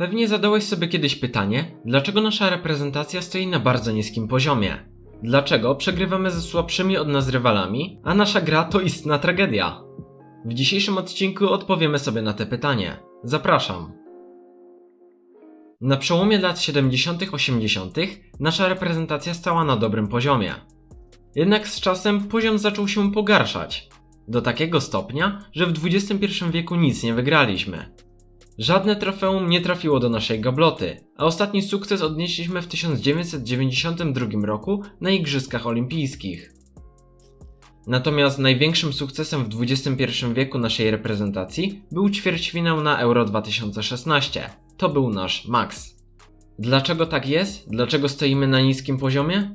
Pewnie zadałeś sobie kiedyś pytanie, dlaczego nasza reprezentacja stoi na bardzo niskim poziomie? Dlaczego przegrywamy ze słabszymi od nas rywalami, a nasza gra to istna tragedia? W dzisiejszym odcinku odpowiemy sobie na te pytanie. Zapraszam. Na przełomie lat 70. 80. nasza reprezentacja stała na dobrym poziomie. Jednak z czasem poziom zaczął się pogarszać. Do takiego stopnia, że w XXI wieku nic nie wygraliśmy. Żadne trofeum nie trafiło do naszej gabloty, a ostatni sukces odnieśliśmy w 1992 roku na Igrzyskach Olimpijskich. Natomiast największym sukcesem w XXI wieku naszej reprezentacji był ćwierćfinał na Euro 2016. To był nasz Max. Dlaczego tak jest? Dlaczego stoimy na niskim poziomie?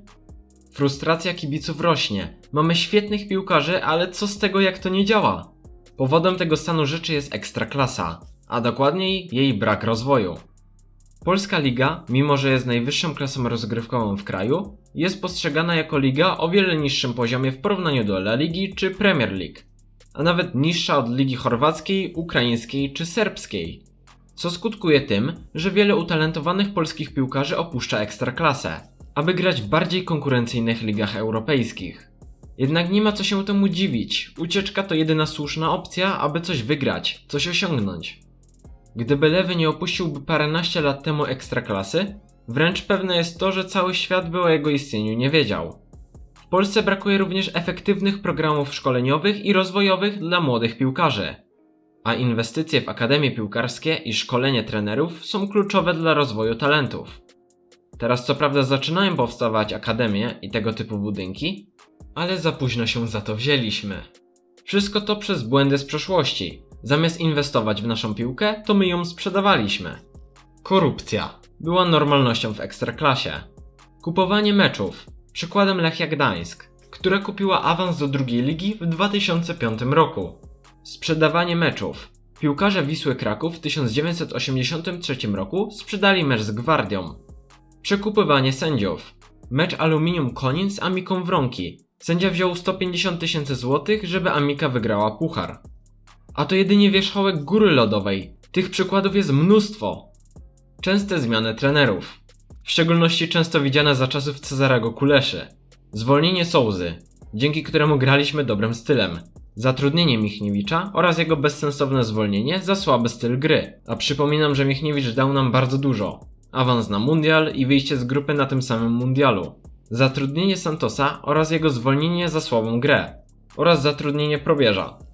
Frustracja kibiców rośnie. Mamy świetnych piłkarzy, ale co z tego jak to nie działa? Powodem tego stanu rzeczy jest ekstraklasa, a dokładniej jej brak rozwoju. Polska liga, mimo że jest najwyższą klasą rozgrywkową w kraju, jest postrzegana jako liga o wiele niższym poziomie w porównaniu do La Ligi czy Premier League, a nawet niższa od ligi chorwackiej, ukraińskiej czy serbskiej. Co skutkuje tym, że wiele utalentowanych polskich piłkarzy opuszcza ekstraklasę, aby grać w bardziej konkurencyjnych ligach europejskich. Jednak nie ma co się temu dziwić. Ucieczka to jedyna słuszna opcja, aby coś wygrać, coś osiągnąć. Gdyby Lewy nie opuściłby paręnaście lat temu ekstraklasy, wręcz pewne jest to, że cały świat by o jego istnieniu nie wiedział. W Polsce brakuje również efektywnych programów szkoleniowych i rozwojowych dla młodych piłkarzy. A inwestycje w akademie piłkarskie i szkolenie trenerów są kluczowe dla rozwoju talentów. Teraz co prawda zaczynają powstawać akademie i tego typu budynki, ale za późno się za to wzięliśmy. Wszystko to przez błędy z przeszłości. Zamiast inwestować w naszą piłkę, to my ją sprzedawaliśmy. Korupcja była normalnością w ekstraklasie. Kupowanie meczów. Przykładem Lechia Gdańsk, która kupiła awans do drugiej ligi w 2005 roku. Sprzedawanie meczów. Piłkarze Wisły Kraków w 1983 roku sprzedali mecz z Gwardią. Przekupywanie sędziów. Mecz Aluminium Konin z Amiką Wronki. Sędzia wziął 150 tysięcy złotych, żeby Amika wygrała puchar. A to jedynie wierzchołek góry lodowej. Tych przykładów jest mnóstwo. Częste zmiany trenerów. W szczególności często widziane za czasów Cezarego Kuleszy. Zwolnienie Sołzy, dzięki któremu graliśmy dobrym stylem. Zatrudnienie Michniewicza oraz jego bezsensowne zwolnienie za słaby styl gry. A przypominam, że Michniewicz dał nam bardzo dużo. Awans na mundial i wyjście z grupy na tym samym mundialu. Zatrudnienie Santosa oraz jego zwolnienie za słabą grę. Oraz zatrudnienie Probierza.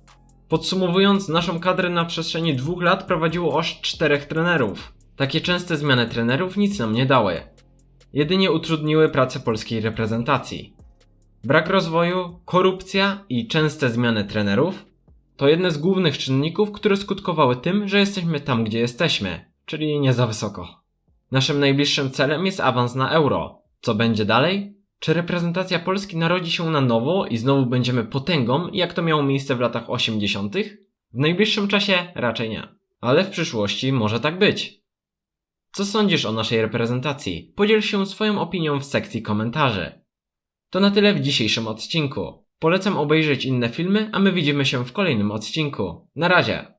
Podsumowując, naszą kadrę na przestrzeni dwóch lat prowadziło aż czterech trenerów. Takie częste zmiany trenerów nic nam nie dały. Jedynie utrudniły pracę polskiej reprezentacji. Brak rozwoju, korupcja i częste zmiany trenerów to jedne z głównych czynników, które skutkowały tym, że jesteśmy tam, gdzie jesteśmy, czyli nie za wysoko. Naszym najbliższym celem jest awans na euro. Co będzie dalej? Czy reprezentacja Polski narodzi się na nowo i znowu będziemy potęgą, jak to miało miejsce w latach 80.? W najbliższym czasie raczej nie. Ale w przyszłości może tak być. Co sądzisz o naszej reprezentacji? Podziel się swoją opinią w sekcji komentarzy. To na tyle w dzisiejszym odcinku. Polecam obejrzeć inne filmy, a my widzimy się w kolejnym odcinku. Na razie!